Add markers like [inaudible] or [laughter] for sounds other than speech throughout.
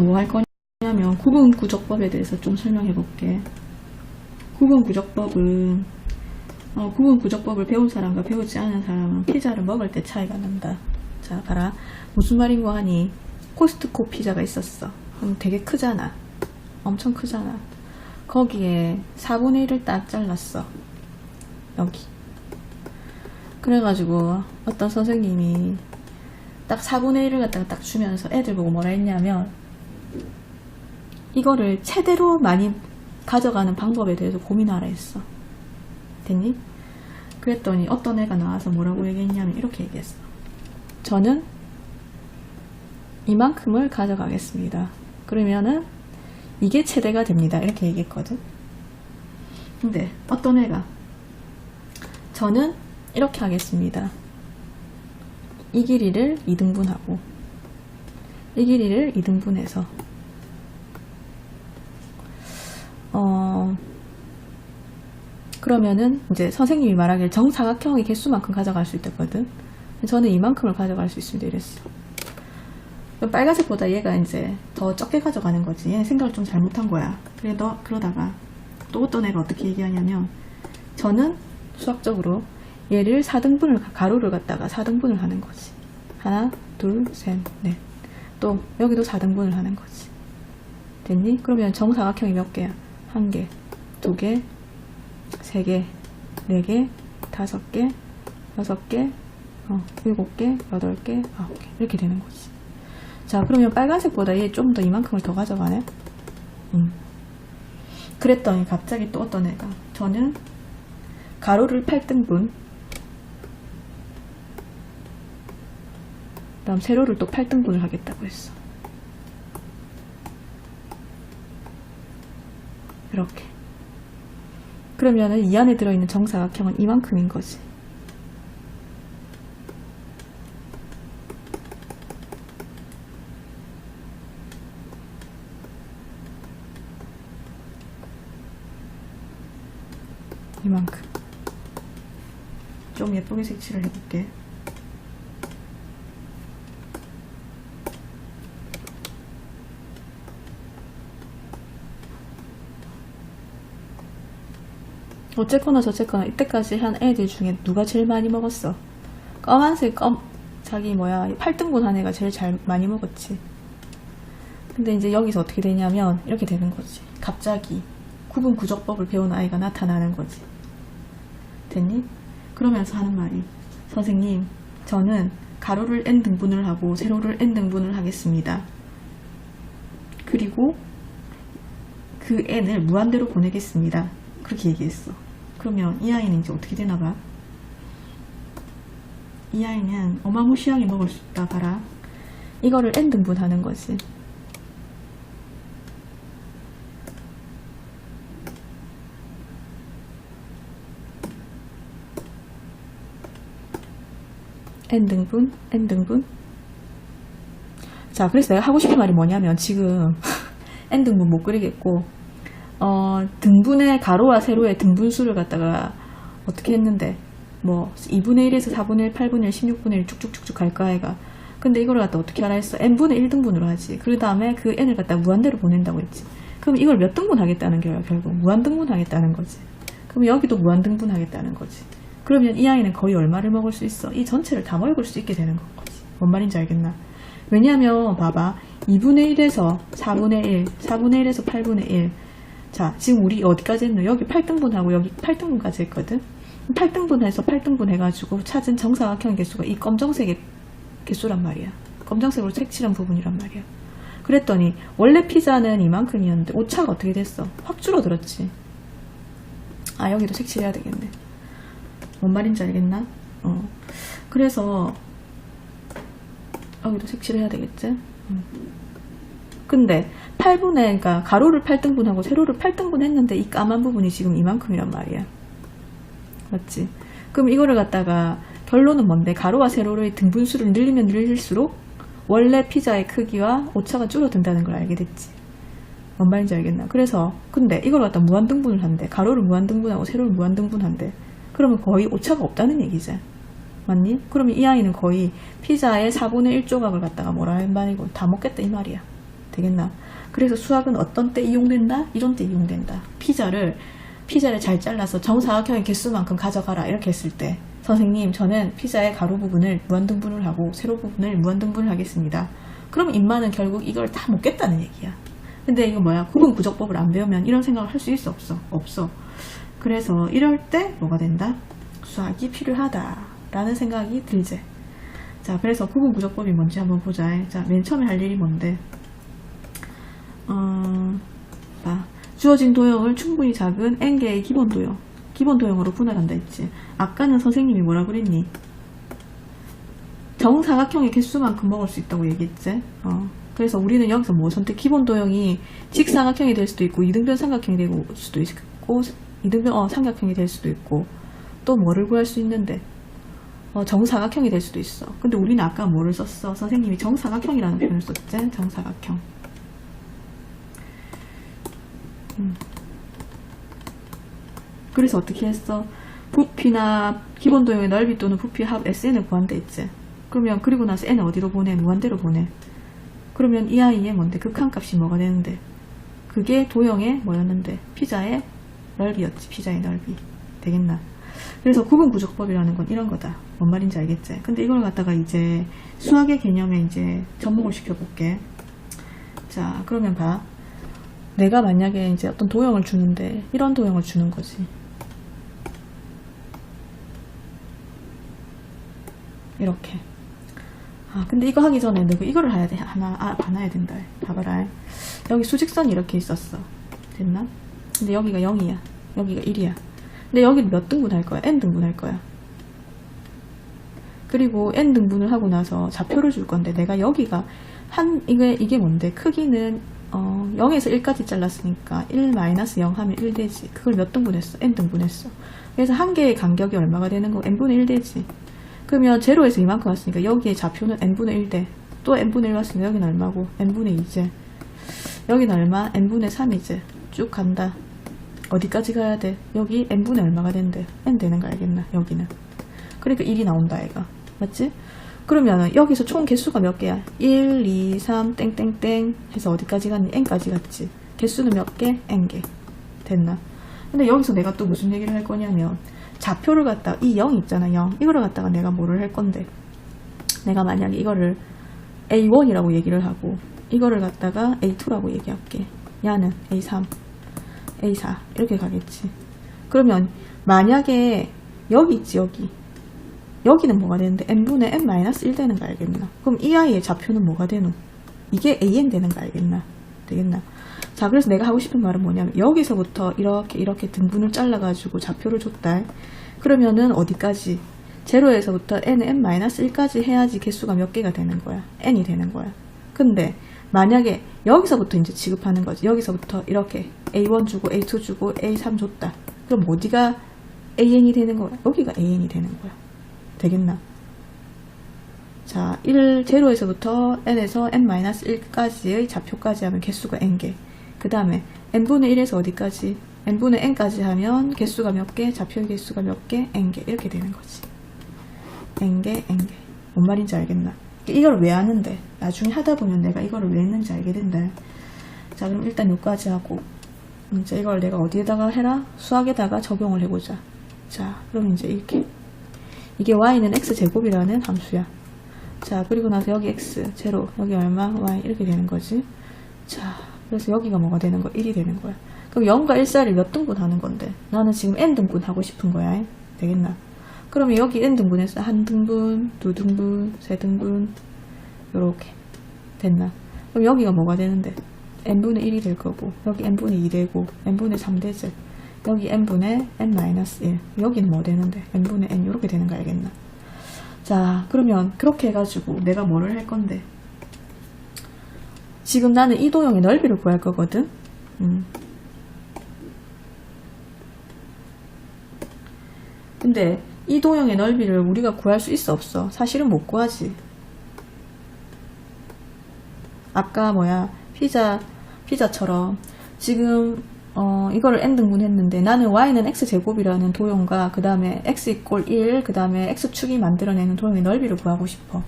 뭐 할 거냐면 구분 구적법에 대해서 좀 설명해 볼게. 구분 구적법은 어, 구분 구적법을 배운 사람과 배우지 않은 사람은 피자를 먹을 때 차이가 난다. 자, 봐라. 무슨 말인고 하니 코스트코 피자가 있었어. 그럼 되게 크잖아. 엄청 크잖아. 거기에 4분의 1을 딱 잘랐어. 여기. 그래가지고 어떤 선생님이 딱 4분의 1을 갖다가 딱 주면서 애들 보고 뭐라 했냐면 이거를 최대로 많이 가져가는 방법에 대해서 고민하라 했어. 됐니? 그랬더니 어떤 애가 나와서 뭐라고 얘기했냐면 이렇게 얘기했어. 저는 이만큼을 가져가겠습니다. 그러면은 이게 최대가 됩니다. 이렇게 얘기했거든. 근데 어떤 애가 저는 이렇게 하겠습니다. 이 길이를 2등분하고 이 길이를 2등분해서 어 그러면은 이제 선생님이 말하길 정사각형의 개수만큼 가져갈 수 있댔거든. 저는 이만큼을 가져갈 수 있습니다. 이랬어. 그럼 빨간색보다 얘가 이제 더 적게 가져가는 거지. 얘 생각을 좀 잘못한 거야. 그래 너 그러다가 또 어떤 애가 어떻게 얘기하냐면 저는 수학적으로 얘를 4등분을 가로를 갖다가 4등분을 하는 거지. 하나, 둘, 셋, 넷. 또 여기도 4등분을 하는 거지. 됐니? 그러면 정사각형이 몇 개야? 한 개, 두 개, 세 개, 네 개, 다섯 개, 여섯 개, 어, 일곱 개, 여덟 개, 아홉 개 이렇게 되는 거지. 자, 그러면 빨간색보다 얘 좀 더 이만큼을 더 가져가네. 음. 그랬더니 갑자기 또 어떤 애가 저는 가로를 8등분 다음 세로를 또 8등분을 하겠다고 했어. 이렇게. 그러면은 이 안에 들어있는 정사각형은 이만큼인 거지. 이만큼. 좀 예쁘게 색칠을 해볼게. 어쨌거나 저쨌거나 이때까지 한 애들 중에 누가 제일 많이 먹었어? 검은색 검 자기 뭐야 8등분 한 애가 제일 잘 많이 먹었지. 근데 이제 여기서 어떻게 되냐면 이렇게 되는 거지. 갑자기 구분 구적법을 배운 아이가 나타나는 거지. 됐니? 그러면서 하는 말이 선생님 저는 가로를 n 등분을 하고 세로를 n 등분을 하겠습니다. 그리고 그 n을 무한대로 보내겠습니다. 그렇게 얘기했어. 그러면 이 아이는 이제 어떻게 되나 봐? 이 아이는 어마무시하게 먹을 수 있다 봐라. 이거를 n 등분하는 거지. n 등분, n 등분. 자, 그래서 내가 하고 싶은 말이 뭐냐면 지금 [laughs] n 등분 못 그리겠고 어, 등분의 가로와 세로의 등분수를 갖다가 어떻게 했는데 뭐 2분의 1에서 4분의 1, 8분의 1, 16분의 1 쭉쭉쭉쭉 갈까 아이가. 근데 이걸 갖다 어떻게 하라 했어? n분의 1등분으로 하지. 그 다음에 그 n을 갖다 무한대로 보낸다고 했지. 그럼 이걸 몇 등분 하겠다는 거야 결국? 무한등분 하겠다는 거지. 그럼 여기도 무한등분 하겠다는 거지. 그러면 이 아이는 거의 얼마를 먹을 수 있어? 이 전체를 다 먹을 수 있게 되는 거지. 뭔 말인지 알겠나? 왜냐면 봐봐. 2분의 1에서 4분의 1 4분의 1에서 8분의 1 자, 지금 우리 어디까지 했노? 여기 8등분하고 여기 8등분까지 했거든? 8등분해서 8등분 해가지고 찾은 정사각형 개수가 이 검정색의 개수란 말이야. 검정색으로 색칠한 부분이란 말이야. 그랬더니 원래 피자는 이만큼이었는데 오차가 어떻게 됐어? 확 줄어들었지. 아, 여기도 색칠해야 되겠네. 뭔 말인지 알겠나? 어. 그래서 여기도 색칠해야 되겠지? 음. 근데 8분의 그러니까 가로를 8등분하고 세로를 8등분 했는데 이 까만 부분이 지금 이만큼이란 말이야. 맞지? 그럼 이거를 갖다가 결론은 뭔데? 가로와 세로의 등분수를 늘리면 늘릴수록 원래 피자의 크기와 오차가 줄어든다는 걸 알게 됐지. 뭔 말인지 알겠나? 그래서 근데 이걸 갖다 무한등분을 한대. 가로를 무한등분하고 세로를 무한등분한대. 그러면 거의 오차가 없다는 얘기지. 맞니? 그러면 이 아이는 거의 피자의 4분의 1 조각을 갖다가 뭐라 할 말이고 다 먹겠다 이 말이야. 되겠나? 그래서 수학은 어떤 때 이용된다? 이런 때 이용된다. 피자를 피자를 잘 잘라서 정사각형의 개수만큼 가져가라 이렇게 했을 때 선생님 저는 피자의 가로 부분을 무한등분을 하고 세로 부분을 무한등분을 하겠습니다. 그럼 인마는 결국 이걸 다 먹겠다는 얘기야. 근데 이거 뭐야? 구분 구조법을 안 배우면 이런 생각을 할 수 있어 없어? 없어. 그래서 이럴 때 뭐가 된다? 수학이 필요하다라는 생각이 들지. 자, 그래서 구분 구조법이 뭔지 한번 보자. 자, 맨 처음에 할 일이 뭔데? 어, 봐. 주어진 도형을 충분히 작은 n개의 기본 도형, 기본 도형으로 분할한다 했지. 아까는 선생님이 뭐라 그랬니? 정사각형의 개수만큼 먹을 수 있다고 얘기했지. 어. 그래서 우리는 여기서 뭐 선택 기본 도형이 직사각형이 될 수도 있고 이등변 삼각형이 될 수도 있고 이등변 어, 삼각형이 될 수도 있고 또 뭐를 구할 수 있는데 어, 정사각형이 될 수도 있어. 근데 우리는 아까 뭐를 썼어? 선생님이 정사각형이라는 표현을 썼지? 정사각형. 음. 그래서 어떻게 했어? 부피나 기본 도형의 넓이 또는 부피 합 SN을 구한다 했지? 그러면 그리고 나서 N을 어디로 보내? 무한대로 보내. 그러면 이 아이의 뭔데? 극한값이 뭐가 되는데? 그게 도형의 뭐였는데? 피자의 넓이였지. 피자의 넓이. 되겠나? 그래서 구분 구조법이라는 건 이런 거다. 뭔 말인지 알겠지? 근데 이걸 갖다가 이제 수학의 개념에 이제 접목을 시켜볼게. 자, 그러면 봐. 내가 만약에 이제 어떤 도형을 주는데 이런 도형을 주는 거지. 이렇게. 아, 근데 이거 하기 전에 너가 이거를 해야 돼. 하나, 아, 봐놔야 된다. 봐봐라. 여기 수직선이 이렇게 있었어. 됐나? 근데 여기가 0이야. 여기가 1이야. 근데 여기는 몇 등분 할 거야? n 등분 할 거야. 그리고 n 등분을 하고 나서 좌표를 줄 건데 내가 여기가 한 이게 이게 뭔데? 크기는 어, 0에서 1까지 잘랐으니까 1 마이너스 0 하면 1 되지. 그걸 몇 등분했어? n 등분했어. 그래서 한 개의 간격이 얼마가 되는 거? n분의 1 되지. 그러면 제로에서 이만큼 왔으니까 여기에 좌표는 n분의 1 돼. 또 n분의 1 왔으니까 여기는 얼마고? n분의 2제. 여기는 얼마? n분의 3이제. 쭉 간다. 어디까지 가야 돼? 여기 n분의 얼마가 된대? n 되는 거 알겠나? 여기는. 그러니까 1이 나온다, 얘가. 맞지? 그러면 여기서 총 개수가 몇 개야? 1, 2, 3, 땡땡땡 해서 어디까지 갔니? n까지 갔지. 개수는 몇 개? n개. 됐나? 근데 여기서 내가 또 무슨 얘기를 할 거냐면 좌표를 갖다 이 0 있잖아 0 이거를 갖다가 내가 뭐를 할 건데 내가 만약에 이거를 A1이라고 얘기를 하고 이거를 갖다가 A2라고 얘기할게 야는 A3 A4 이렇게 가겠지 그러면 만약에 여기 있지 여기 여기는 뭐가 되는데? N분의 n-1 되는 거 알겠나? 그럼 이 아이의 좌표는 뭐가 되노? 이게 an 되는 거 알겠나? 되겠나? 자 그래서 내가 하고 싶은 말은 뭐냐면 여기서부터 이렇게 이렇게 등분을 잘라가지고 좌표를 줬다. 그러면은 어디까지? 제로에서부터 n은 n-1까지 해야지 개수가 몇 개가 되는 거야? N이 되는 거야. 근데 만약에 여기서부터 이제 지급하는 거지. 여기서부터 이렇게 a1 주고 a2 주고 a3 줬다. 그럼 어디가 an이 되는 거야? 여기가 an이 되는 거야 되겠나 자, 1, 제로에서부터 n에서 n-1까지의 좌표까지 하면 개수가 n개. 그 다음에 n분의 1에서 어디까지? n분의 n까지 하면 개수가 몇 개? 좌표의 개수가 몇 개? n개. 이렇게 되는 거지. n개, n개. 뭔 말인지 알겠나? 이걸 왜 하는데? 나중에 하다 보면 내가 이거를 왜 했는지 알게 된다. 자, 그럼 일단 여기까지 하고. 이제 이걸 내가 어디에다가 해라? 수학에다가 적용을 해보자. 자, 그럼 이제 이렇게. 이게 y는 x제곱이라는 함수야. 자, 그리고 나서 여기 x, 제로, 여기 얼마, y 이렇게 되는 거지. 자, 그래서 여기가 뭐가 되는 거야? 1이 되는 거야. 그럼 0과 1 사이를 몇 등분 하는 건데? 나는 지금 n 등분 하고 싶은 거야. 되겠나? 그러면 여기 n 등분해서 한 등분, 두 등분, 세 등분, 요렇게. 됐나? 그럼 여기가 뭐가 되는데? n분의 1이 될 거고, 여기 n분의 2 되고, n분의 3 되지. 여기 n분의 n-1. 여기는 뭐 되는데? n분의 n 이렇게 되는 거 알겠나? 자, 그러면 그렇게 해가지고 내가 뭐를 할 건데? 지금 나는 이 도형의 넓이를 구할 거거든? 음. 근데 이 도형의 넓이를 우리가 구할 수 있어 없어? 사실은 못 구하지. 아까 뭐야 피자 피자처럼 지금 어, 이거를 n 등분 했는데 나는 y는 x제곱이라는 도형과 그 다음에 x 이꼴 1, 그 다음에 x축이 만들어내는 도형의 넓이를 구하고 싶어.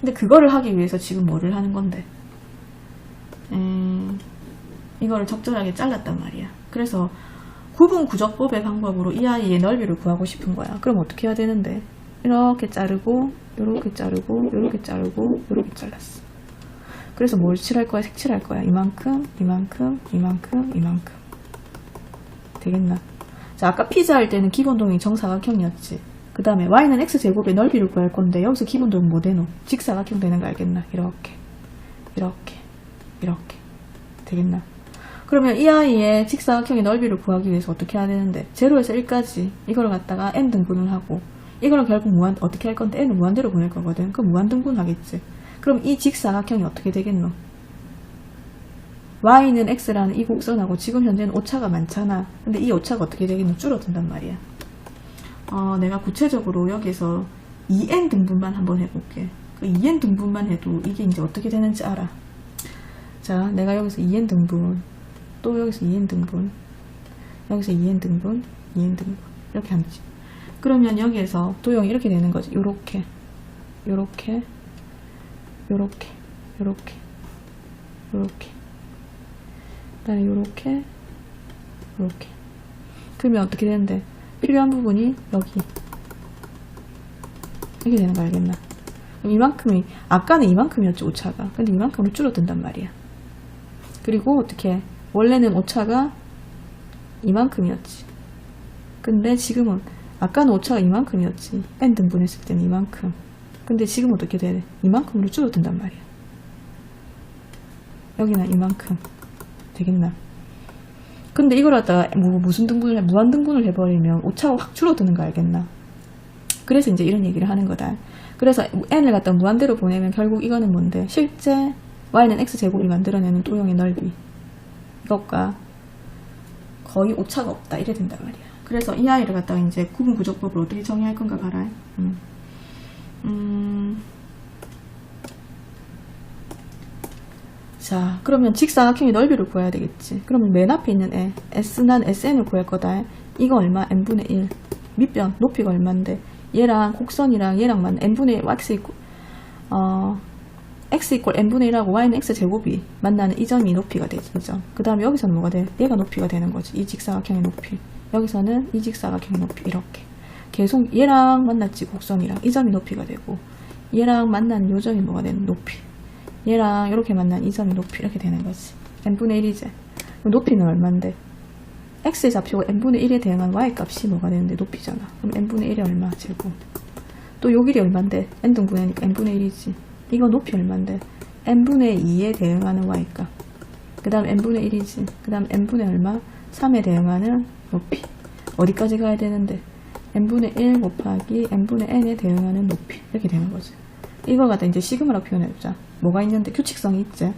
근데 그거를 하기 위해서 지금 뭐를 하는 건데? 음, 이거를 적절하게 잘랐단 말이야. 그래서 구분 구적법의 방법으로 이 아이의 넓이를 구하고 싶은 거야. 그럼 어떻게 해야 되는데? 이렇게 자르고, 이렇게 자르고, 이렇게 자르고, 이렇게 잘랐어. 그래서 뭘 칠할 거야? 색칠할 거야. 이만큼, 이만큼, 이만큼, 이만큼. 되겠나? 자, 아까 피자 할 때는 기본동이 정사각형이었지. 그 다음에 y는 x제곱의 넓이를 구할 건데 여기서 기본동은 뭐 되노? 직사각형 되는 거 알겠나? 이렇게, 이렇게, 이렇게. 되겠나? 그러면 이 아이의 직사각형의 넓이를 구하기 위해서 어떻게 해야 되는데? 0에서 1까지 이걸 갖다가 n 등분을 하고 이거를 결국 무한, 어떻게 할 건데? n은 무한대로 보낼 거거든. 그럼 무한등분 하겠지. 그럼 이 직사각형이 어떻게 되겠노? Y는 x라는 이 곡선하고 지금 현재는 오차가 많잖아. 근데 이 오차가 어떻게 되겠노? 줄어든단 말이야. 어, 내가 구체적으로 여기서 2n 등분만 한번 해볼게. 그 2n 등분만 해도 이게 이제 어떻게 되는지 알아. 자, 내가 여기서 2n 등분, 또 여기서 2n 등분, 여기서 2n 등분, 2n 등분 이렇게 하지. 그러면 여기에서 도형이 이렇게 되는 거지. 요렇게, 요렇게, 요렇게, 요렇게, 요렇게. 그다음에 요렇게, 요렇게. 그러면 어떻게 되는데? 필요한 부분이 여기. 이렇게 되는 거 알겠나? 이만큼이, 아까는 이만큼이었지, 오차가. 근데 이만큼으로 줄어든단 말이야. 그리고 어떻게, 원래는 오차가 이만큼이었지. 근데 지금은, 아까는 오차가 이만큼이었지. n 등분했을 때는 이만큼. 근데 지금 어떻게 돼? 이만큼으로 줄어든단 말이야. 여기는 이만큼. 되겠나? 근데 이걸 갖다가 뭐 무슨 등분을 해, 무한 등분을 해버리면 오차가 확 줄어드는 거 알겠나? 그래서 이제 이런 얘기를 하는 거다. 그래서 n을 갖다 무한대로 보내면 결국 이거는 뭔데? 실제 y는 x 제곱이 만들어내는 도형의 넓이 이것과 거의 오차가 없다 이래 된단 말이야. 그래서 이 아이를 갖다가 이제 구분 구조법을 어떻게 정의할 건가 봐라. 음. 음. 자, 그러면 직사각형의 넓이를 구해야 되겠지. 그러면 맨 앞에 있는 애, S, 난 SN을 구할 거다. 이거 얼마? n분의 1. 밑변, 높이가 얼만데? 얘랑 곡선이랑 얘랑 맞는 n분의 1, x 이고 어, x 이꼴 n분의 1하고 y는 x 제곱이 만나는 이 점이 높이가 되지. 그 다음에 여기서는 뭐가 돼? 얘가 높이가 되는 거지. 이 직사각형의 높이. 여기서는 이 직사각형의 높이. 이렇게. 계속 얘랑 만났지, 곡선이랑. 이 점이 높이가 되고, 얘랑 만나는 요 점이 뭐가 되는 높이. 얘랑 이렇게 만난 이 점이 높이 이렇게 되는 거지. n분의 1이지. 높이는 얼만데? x의 좌표가 n분의 1에 대응한 y 값이 뭐가 되는데 높이잖아. 그럼 n분의 1이 얼마? 제곱. 또 요 길이 얼만데? n등분하니까 n분의 1이지. 이거 높이 얼만데? n분의 2에 대응하는 y 값. 그 다음 n분의 1이지. 그 다음 n분의 얼마? 3에 대응하는 높이. 어디까지 가야 되는데? n분의 1 곱하기 n분의 n에 대응하는 높이. 이렇게 되는 거지. 이걸 갖다 이제 시그마로 표현해보자. 뭐가 있는데 규칙성이 있지.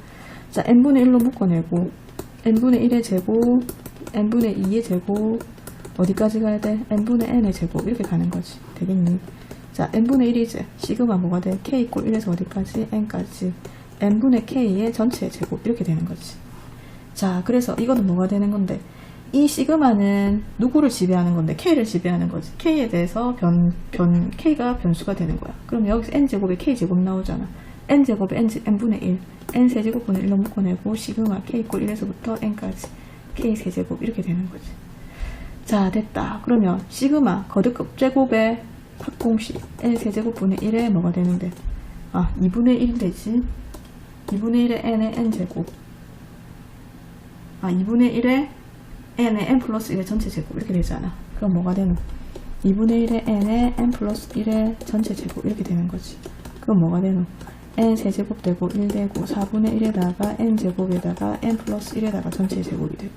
자, n분의 1로 묶어내고 n분의 1의 제곱, n분의 2의 제곱 어디까지 가야 돼? n분의 n의 제곱 이렇게 가는 거지. 되겠니? 자, n분의 1이지. 시그마 뭐가 돼? k 이꼴 1에서 어디까지? n까지. n분의 k의 전체 제곱 이렇게 되는 거지. 자, 그래서 이거는 뭐가 되는 건데? 이 시그마는 누구를 지배하는 건데 k를 지배하는 거지. k에 대해서 변, 변 k가 변수가 되는 거야. 그럼 여기서 n 제곱에 k 제곱 나오잖아. n 제곱에 n, n분의 1, n 세제곱분의 1로 묶어내고 시그마 k 이꼴 1에서부터 n까지 k 세제곱 이렇게 되는 거지. 자 됐다. 그러면 시그마 거듭급 제곱의 합공식 n 세제곱분의 1에 뭐가 되는데? 아 2분의 1 되지. 2분의 1에 n의 n 제곱. 아 2분의 1에 n의 n 플러스 1의 전체 제곱 이렇게 되잖아. 그럼 뭐가 되노? 2분의 1에 n의 n 플러스 1의 전체 제곱 이렇게 되는 거지. 그럼 뭐가 되노? n 세제곱 되고 1 되고 4분의 1에다가 n 제곱에다가 n 플러스 1에다가 전체 제곱이 되고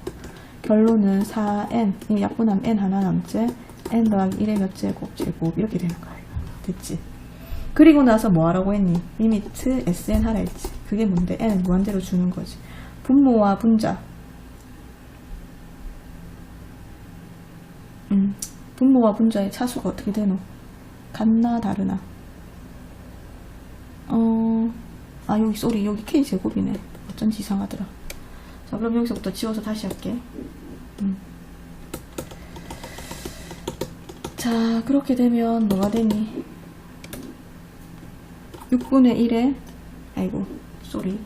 결론은 4n 이 약분하면 n 하나 남지 n 더하기 1의 몇 제곱 제곱 이렇게 되는 거야. 됐지? 그리고 나서 뭐 하라고 했니? 리미트 sn 하라 했지. 그게 뭔데? n은 무한대로 주는 거지. 분모와 분자 음, 분모와 분자의 차수가 어떻게 되노? 같나 다르나? 어, 아 여기 쏘리 여기 k 제곱이네. 어쩐지 이상하더라. 자 그럼 여기서부터 지워서 다시 할게. 음. 자 그렇게 되면 뭐가 되니? 6분의 1에 아이고 쏘리